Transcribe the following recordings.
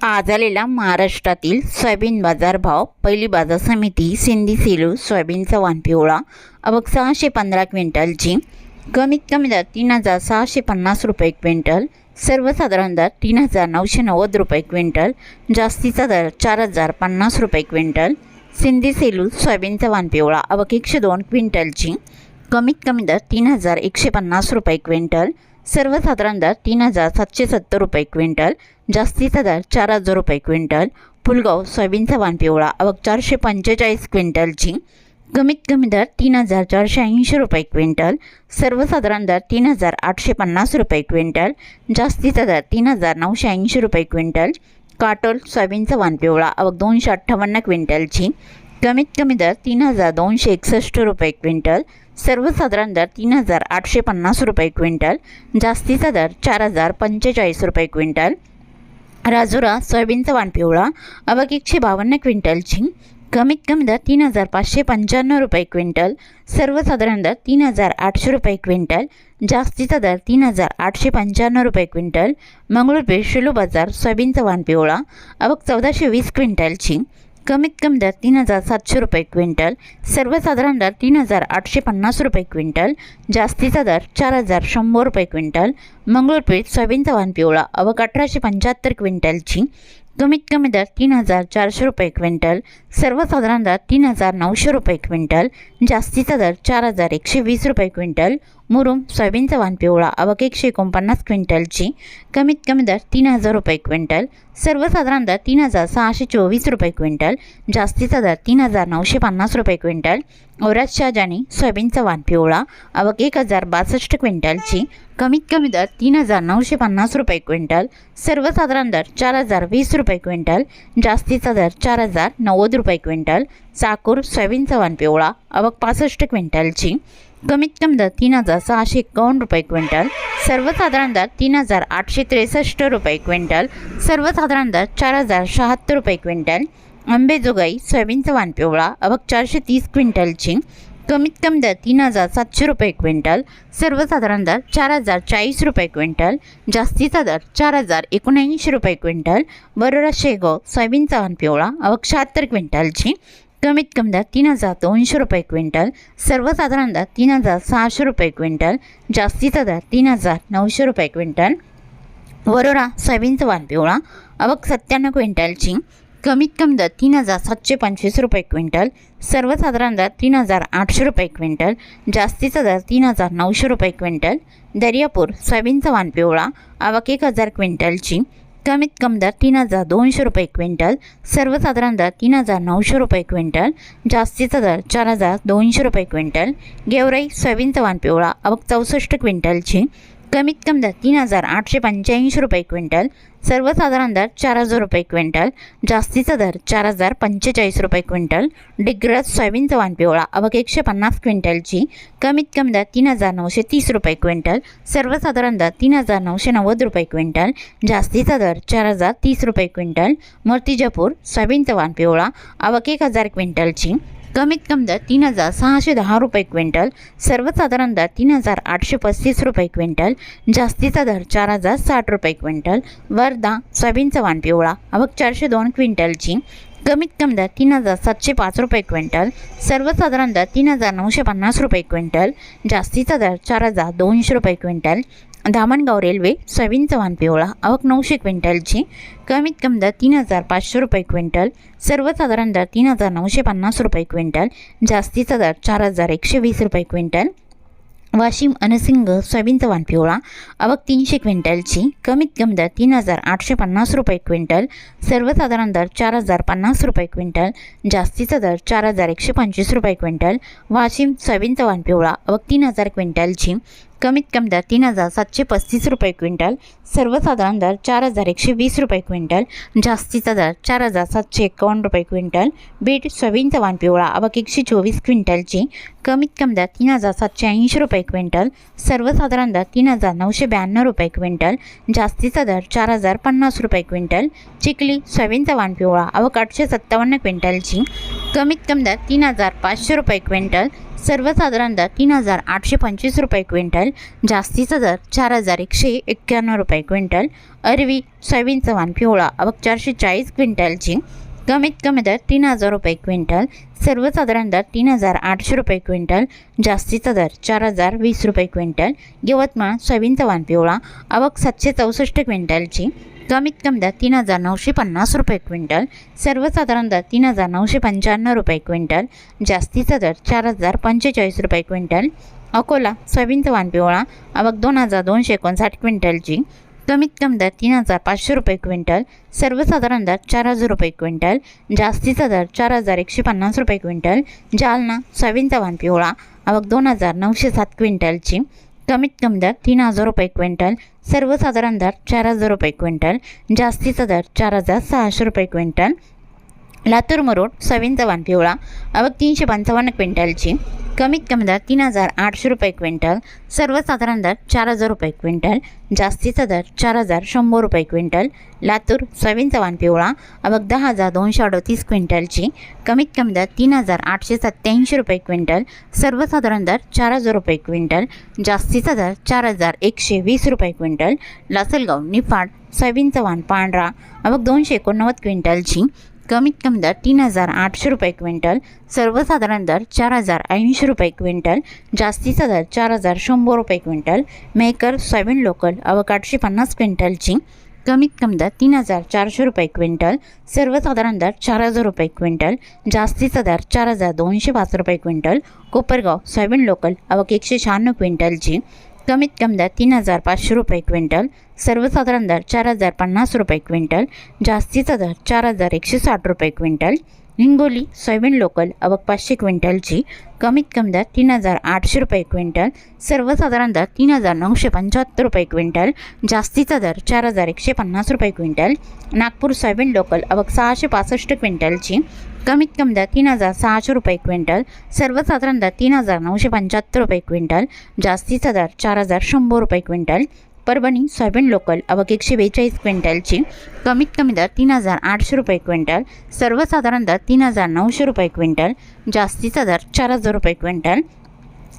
आज आलेला महाराष्ट्रातील सोयाबीन बाजार भाव पहिली बाजार समिती सिंधी सेलू सोयाबीनचा वाण पिवळा अबक सहाशे पंधरा क्विंटलची कमीत कमी दर तीन हजार सहाशे पन्नास रुपये क्विंटल सर्वसाधारण दर तीन हजार नऊशे नव्वद रुपये क्विंटल जास्तीचा दर चार हजार पन्नास रुपये क्विंटल सिंधी सेलू सोयाबीनचा वाण पिवळा अवक एकशे दोन क्विंटलची कमीत कमी दर तीन हजार एकशे पन्नास रुपये क्विंटल सर्वसाधारण दर तीन हजार सातशे सत्तर रुपये क्विंटल जास्तीचा दर चार हजार रुपये क्विंटल पुलगाव सोयाबीनचा वाण पिवळा अवक चारशे पंचेचाळीस क्विंटलची कमीत कमी दर तीन हजार चारशे ऐंशी रुपये क्विंटल सर्वसाधारण दर तीन हजार आठशे पन्नास रुपये क्विंटल जास्तीचा दर तीन हजार नऊशे ऐंशी रुपये क्विंटल काटोल सोयाबीनचा वाण पिवळा अवक दोनशे अठ्ठावन्न क्विंटलची कमीत कमी दर तीन हजार दोनशे एकसष्ट रुपये क्विंटल सर्वसाधारण दर तीन हजार आठशे पन्नास रुपये क्विंटल जास्तीचा दर चार हजार पंचेचाळीस रुपये क्विंटल. राजुरा सोयाबीनचा वाण पिवळा अवक एकशे बावन्न क्विंटलची कमीत कमी दर तीन हजार पाचशे पंच्याण्णव रुपये क्विंटल सर्वसाधारण दर तीन हजार आठशे रुपये क्विंटल जास्तीचा दर तीन हजार आठशे पंच्याण्णव रुपये क्विंटल. मंगळूरपेठ शेलू बाजार सोयाबीनचा वाण पिवळा अवक चौदाशे वीस क्विंटलची कमीत कमी दर तीन हजार सातशे रुपये क्विंटल सर्वसाधारण दर तीन हजार आठशे पन्नास रुपये क्विंटल जास्तीचा दर चार हजार शंभर रुपये क्विंटल मंगळूरपेठ सोयाबीनचा वाहन पिवळा अवक अठराशे पंच्याहत्तर क्विंटलची कमीत कमी दर तीन हजार चारशे रुपये क्विंटल सर्वसाधारण दर तीन हजार नऊशे रुपये क्विंटल जास्तीचा दर चार हजार एकशे वीस रुपये क्विंटल मुरुम सोयाबीनचा वाण पिवळा अवक एकशे एकोणपन्नास क्विंटलची कमीत कमी दर तीन हजार रुपये क्विंटल सर्वसाधारण दर तीन हजार सहाशे चोवीस रुपये क्विंटल जास्तीचा दर तीन हजार नऊशे पन्नास रुपये क्विंटल औराज शाहजानी सोयाबीनचा वाण पिवळा अवक एक हजार बासष्ट क्विंटलची कमीत कमी दर तीन हजार नऊशे पन्नास रुपये क्विंटल सर्वसाधारण दर चार हजार वीस रुपये क्विंटल जास्तीचा दर चार हजार नव्वद रुपये क्विंटल चाकूर सोयाबीनचा वाण पिवळा अवक पासष्ट क्विंटलची कमीत कमी दर तीन हजार सहाशे एकावन्न रुपये क्विंटल सर्वसाधारण दर तीन हजार आठशे त्रेसष्ट रुपये क्विंटल सर्वसाधारण दर चार हजार शहात्तर रुपये क्विंटल आंबेजोगाई सोयाबीनचा वाण पिवळा अवक चारशे तीस क्विंटलची कमीत कमी दर तीन हजार सातशे रुपये क्विंटल सर्वसाधारण दर चार हजार चाळीस रुपये क्विंटल जास्तीचा दर चार हजार एकोणऐंशी रुपये क्विंटल बरोरा शेगाव सोयाबीनचा वाण पिवळा अवक शहात्तर क्विंटलची कमीत कमी दर तीन हजार दोनशे रुपये क्विंटल सर्वसाधारण दर तीन हजार सहाशे रुपये क्विंटल जास्तीचा दर तीन हजार नऊशे रुपये क्विंटल. वरोरा सोयाबीनचा वाण पिवळा अवक सत्त्याण्णव क्विंटलची कमीत कमी दर तीन हजार सातशे पंचवीस रुपये क्विंटल सर्वसाधारण दर तीन हजार आठशे रुपये क्विंटल जास्तीचा दर तीन हजार नऊशे रुपये क्विंटल. दर्यापूर सोयाबीनचा वाण पिवळा आवक एक हजार क्विंटलची कमीत कम दर तीन हजार दोनशे रुपये क्विंटल सर्वसाधारण दर तीन हजार नऊशे रुपये क्विंटल जास्तीचा दर चार हजार दोनशे रुपये क्विंटल गेवराई सोयाबीनचा वाण पिवळा आवक चौसष्ट क्विंटलची कमीत कमी दर तीन हजार आठशे पंच्याऐंशी रुपये क्विंटल सर्वसाधारण दर चार हजार रुपये क्विंटल जास्तीचा दर चार हजार पंचेचाळीस रुपये क्विंटल डिग्रस सोयाबीनचा वाण पिवळा अवघ एकशे पन्नास क्विंटलची कमीत कमी दर तीन हजार नऊशे तीस रुपये क्विंटल सर्वसाधारण दर तीन हजार नऊशे नव्वद रुपये क्विंटल जास्तीचा दर चार हजार तीस रुपये क्विंटल मूर्तिजापूर सोयाबीनचा वाण पिवळा अवघ एक हजार क्विंटलची कमीत कमी दर तीन हजार सहाशे दहा रुपये क्विंटल सर्वसाधारण दर तीन हजार आठशे पस्तीस रुपये क्विंटल जास्तीचा दर चार हजार साठ रुपये क्विंटल वर्धा सोयाबीनचा वाण पिवळा अवघ चारशे दोन क्विंटलची कमीत कमी दर तीन हजार सातशे पाच रुपये क्विंटल सर्वसाधारण दर तीन हजार नऊशे पन्नास रुपये क्विंटल जास्तीचा दर चार हजार दोनशे रुपये क्विंटल धामणगाव रेल्वे सोयाबीन चव्हाण पिवळा आवक नऊशे क्विंटलची कमीत कमी दर तीन हजार पाचशे रुपये क्विंटल सर्वसाधारण दर तीन हजार नऊशे पन्नास रुपये क्विंटल जास्तीचा दर चार हजार एकशे वीस रुपये क्विंटल वाशिम अनसिंग सोयाबीन चव्हाण पिवळा आवक तीनशे क्विंटलची कमीत कमी दर तीन हजार आठशे पन्नास रुपये क्विंटल सर्वसाधारण दर चार हजार पन्नास रुपये क्विंटल जास्तीचा दर चार हजार एकशे पंचवीस रुपये क्विंटल वाशिम सोयाबीन चव्हाण पिवळा आवक तीन हजार क्विंटलची कमीत कमी दर तीन हजार सातशे पस्तीस रुपये क्विंटल सर्वसाधारण दर चार हजार एकशे वीस रुपये क्विंटल जास्तीचा दर चार हजार सातशे एकावन्न रुपये क्विंटल बीट सोयाबीनचा वाण पिवळा अबक एकशे चोवीस क्विंटलची कमीत कमी दर तीन हजार सातशे ऐंशी रुपये क्विंटल सर्वसाधारण दर तीन हजार नऊशे ब्याण्णव रुपये क्विंटल जास्तीचा दर चार हजार पन्नास रुपये क्विंटल चिखली सोयाबीनचा वाण पिवळा आवक आठशे सत्तावन्न क्विंटलची कमीत कमी दर तीन हजार पाचशे रुपये क्विंटल सर्वसाधारण दर तीन हजार आठशे पंचवीस रुपये क्विंटल जास्तीचा दर चार हजार एकशे एक्क्याण्णव रुपये क्विंटल अरवी सोयाबीनचा वाण पिवळा आवक चारशे चाळीस क्विंटलची कमीत कमी दर तीन हजार रुपये क्विंटल सर्वसाधारण दर तीन हजार आठशे रुपये क्विंटल जास्तीचा दर चार हजार वीस रुपये क्विंटल यवतमाळ सोयाबीनचा वाण पिवळा आवक सातशे चौसष्ट क्विंटलची कमीत कमी दर तीन हजार नऊशे पन्नास रुपये क्विंटल सर्वसाधारण दर तीन हजार नऊशे पंच्याण्णव रुपये क्विंटल जास्तीचा दर चार हजार पंचेचाळीस रुपये क्विंटल अकोला सोयाबीनचा वाण पिवळा आवक दोन हजार दोनशे एकोणसाठ क्विंटलची कमीत कमी दर तीन हजार पाचशे रुपये क्विंटल सर्वसाधारण दर चार हजार रुपये क्विंटल जास्तीचा दर चार हजार एकशे पन्नास रुपये क्विंटल जालना सोयाबीनचा वाण पिवळा आवक दोन हजार नऊशे सात क्विंटलची कमीत कमी दर तीन हजार रुपये क्विंटल सर्वसाधारण दर चार हजार रुपये क्विंटल जास्तीचा दर चार हजार सहाशे रुपये क्विंटल लातूर मरोड सविंतवान पिवळा आवक तीनशे पंचावन्न क्विंटलची. कमीत कमी दर तीन हजार आठशे रुपये क्विंटल. सर्वसाधारण दर चार हजार रुपये क्विंटल. जास्तीचा दर चार हजार शंभर रुपये क्विंटल. लातूर सविंतवान पिवळा आवक दहा हजार दोनशे अडतीस क्विंटलची. कमीत कमी दर तीन हजार आठशे सत्त्याऐंशी रुपये क्विंटल. सर्वसाधारण दर चार हजार रुपये क्विंटल. जास्तीचा दर चार हजार एकशे वीस रुपये क्विंटल. लासलगाव निफाड सोयाबीनचा वाण पांढरा आवक दोनशे एकोणनव्वद क्विंटलची. कमीत कमी दर तीन हजार आठशे रुपये क्विंटल सर्वसाधारण दर चार हजार ऐंशी रुपये क्विंटल जास्तीचा दर चार हजार शंभर रुपये क्विंटल मेकर सोयाबीन लोकल अवकाठशे आठशे पन्नास क्विंटलची कमीत कमी दर तीन हजार चारशे रुपये क्विंटल सर्वसाधारण दर चार हजार रुपये क्विंटल जास्तीचा दर चार हजार दोनशे पाच रुपये क्विंटल कोपरगाव सोयाबीन लोकल अवक एकशे शहाण्णव क्विंटलची कमीत कमी दर तीन हजार पाचशे रुपये क्विंटल सर्वसाधारण दर चार हजार पन्नास रुपये क्विंटल जास्तीचा दर चार हजार एकशे साठ रुपये क्विंटल हिंगोली सोयाबीन लोकल आवक पाचशे क्विंटलची कमीत कमी दर तीन हजार आठशे रुपये क्विंटल सर्वसाधारण दर तीन हजार नऊशे पंच्याहत्तर रुपये क्विंटल जास्तीचा दर चार हजार एकशे पन्नास रुपये क्विंटल नागपूर सोयाबीन लोकल आवक सहाशे पासष्ट क्विंटलची कमीत कमी दर तीन हजार सहाशे रुपये क्विंटल सर्वसाधारण दर तीन हजार नऊशे पंच्याहत्तर रुपये क्विंटल जास्तीचा दर चार हजार शंभर रुपये क्विंटल परभणी सोयाबीन लोकल अवघ एकशे बेचाळीस क्विंटलची कमीत कमी दर तीन हजार आठशे रुपये क्विंटल सर्वसाधारण दर तीन हजार नऊशे रुपये क्विंटल जास्तीचा दर चार हजार रुपये क्विंटल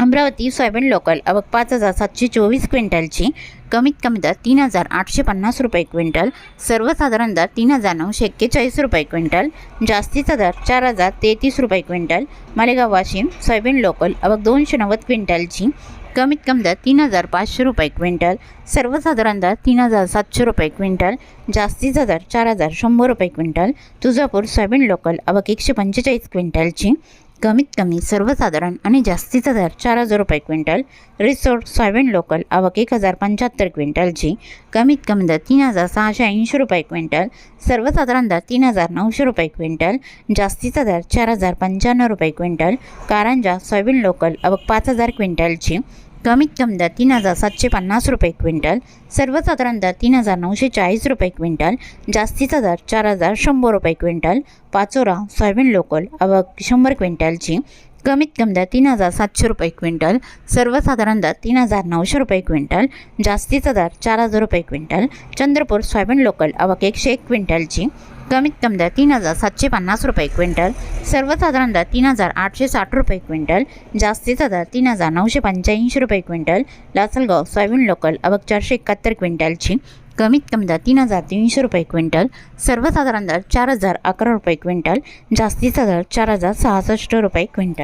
अमरावती सोयाबीन लोकल अवघ पाच हजार सातशे चोवीस क्विंटलची. कमीत कमी दर तीन हजार आठशे पन्नास रुपये क्विंटल. सर्वसाधारण दर तीन हजार नऊशे एक्केचाळीस रुपये क्विंटल. जास्तीचा दर चार हजार तेहतीस रुपये quintal. Malegaon Washim soybean local अवघ दोनशे नव्वद क्विंटलची. कमीत कमी दर तीन हजार पाचशे रुपये क्विंटल. सर्वसाधारण दर तीन हजार सातशे रुपये क्विंटल. जास्तीचा दर चार हजार शंभर रुपये क्विंटल. तुळजापूर सोयाबीन लोकल अवघ एकशे पंचेचाळीस क्विंटलची. कमीत कमी सर्वसाधारण आणि जास्तीचा दर चार हजार रुपये क्विंटल रिसोर्ट सोयाबीन लोकल आवक एक हजार पंच्याहत्तर क्विंटलची कमीत कमी दर तीन हजार सहाशे ऐंशी रुपये क्विंटल सर्वसाधारण दर तीन हजार नऊशे रुपये क्विंटल जास्तीचा दर चार हजार पंच्याण्णव रुपये क्विंटल कारंजा सोयाबीन लोकल आवक पाच हजार क्विंटलची कमीत कमी दर तीन हजार सातशे पन्नास रुपये क्विंटल सर्वसाधारण दर तीन हजार नऊशे चाळीस रुपये क्विंटल जास्तीचा दर चार हजार शंभर रुपये क्विंटल पाचोरा सोयाबीन लोकल आवक शंभर क्विंटलची कमीत कमी दर तीन हजार सातशे रुपये क्विंटल सर्वसाधारण दर तीन हजार नऊशे रुपये क्विंटल जास्तीचा दर चार हजार रुपये क्विंटल चंद्रपूर सोयाबीन लोकल आवक एकशे एक क्विंटलची कमीत कमी दर तीन हजार सातशे पन्नास रुपये क्विंटल. सर्वसाधारण दर तीन हजार आठशे साठ रुपये क्विंटल. जास्तीचा दर तीन हजार नऊशे पंच्याऐंशी रुपये क्विंटल. लासलगाव सोयाबीन लोकल अबक चारशे एकाहत्तर क्विंटलची कमीत कमी दर तीन हजार तीनशे रुपये क्विंटल. सर्वसाधारण दर चार हजार अकरा रुपये क्विंटल. जास्तीचा दर चार हजार सहासष्ट रुपये क्विंटल.